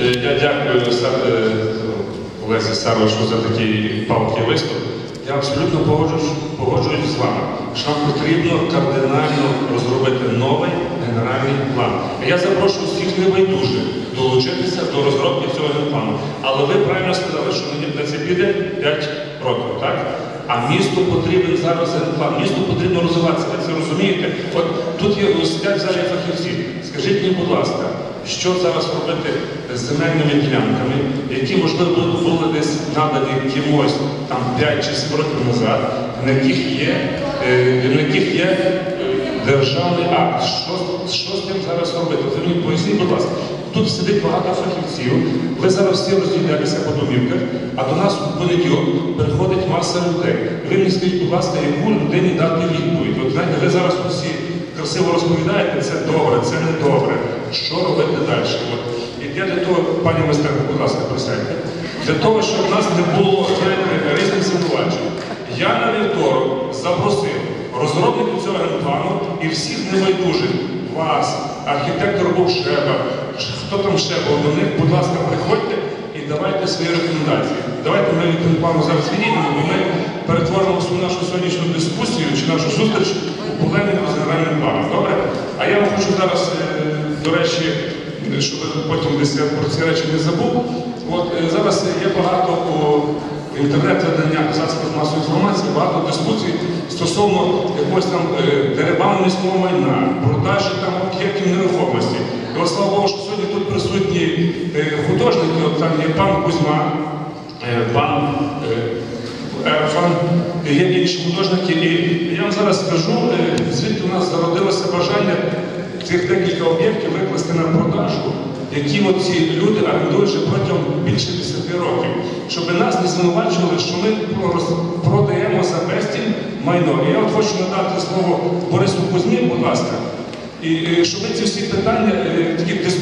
Е, Я дякую е, Олесі Сарошу за такий палкий виступ. Я абсолютно погоджуюсь, з вами, що нам потрібно кардинально розробити новий генеральний план. Я запрошую всіх небайдужих долучитися до розробки цього генплану. Але ви правильно сказали, що мені на це піде 5 років, так? А місту потрібен зараз генплан. Місту потрібно розвиватися. Ви це розумієте? От тут є сидять в залі фахівці. Скажіть мені, будь ласка, що зараз робити з земельними ділянками, які, можливо, були десь надані кимось там 5 чи 7 років назад, на яких є, е, на яких є е, державний акт. Що, що з ним зараз робити? Ви мені поясніть, будь ласка. Тут сидить багато фахівців, ви зараз всі розділяєтеся по домівках, а до нас у понеділок приходить маса людей. Ви мені скажіть, будь ласка, яку людині дати відповідь? От знаєте, ви зараз усі красиво розповідаєте, це добре, це не добре. Що робити далі? І я для того, пані майстерка, будь ласка, присядьте. Для того, щоб в нас не було знаєте, різних звинувачень. Я на вівторок запросив розробників цього генплану і всіх небайдужих вас, архітектор був Шеба, хто там ще був до них, будь ласка, приходьте і давайте свої рекомендації. Давайте ми від генплану зараз відійдемо, бо ми перетворимо всю нашу сьогоднішню дискусію чи нашу зустріч у полеміку з генеральним планом. Добре? А я вам хочу зараз, е, до речі, щоб потім десь я про ці речі не забув. От е, зараз є багато у інтернет-виданнях засобів масової інформації, багато дискусій стосовно якогось там е, дерибану міського майна, продажі там об'єктів нерухомості. І от слава Богу, що сьогодні тут присутні художники, от там є пан Кузьма, е, пан е, Ерфан, є інші художники. І я вам зараз скажу, е, звідки у нас зародилося бажання цих декілька об'єктів викласти на продажу, які ці люди орендують протягом більше 10 років, щоб нас не звинувачували, що ми продаємо за безцінь майно. І я от хочу надати слово Борису Кузьмі, будь ласка, і е, щоб ви ці всі питання е, такі дискусійні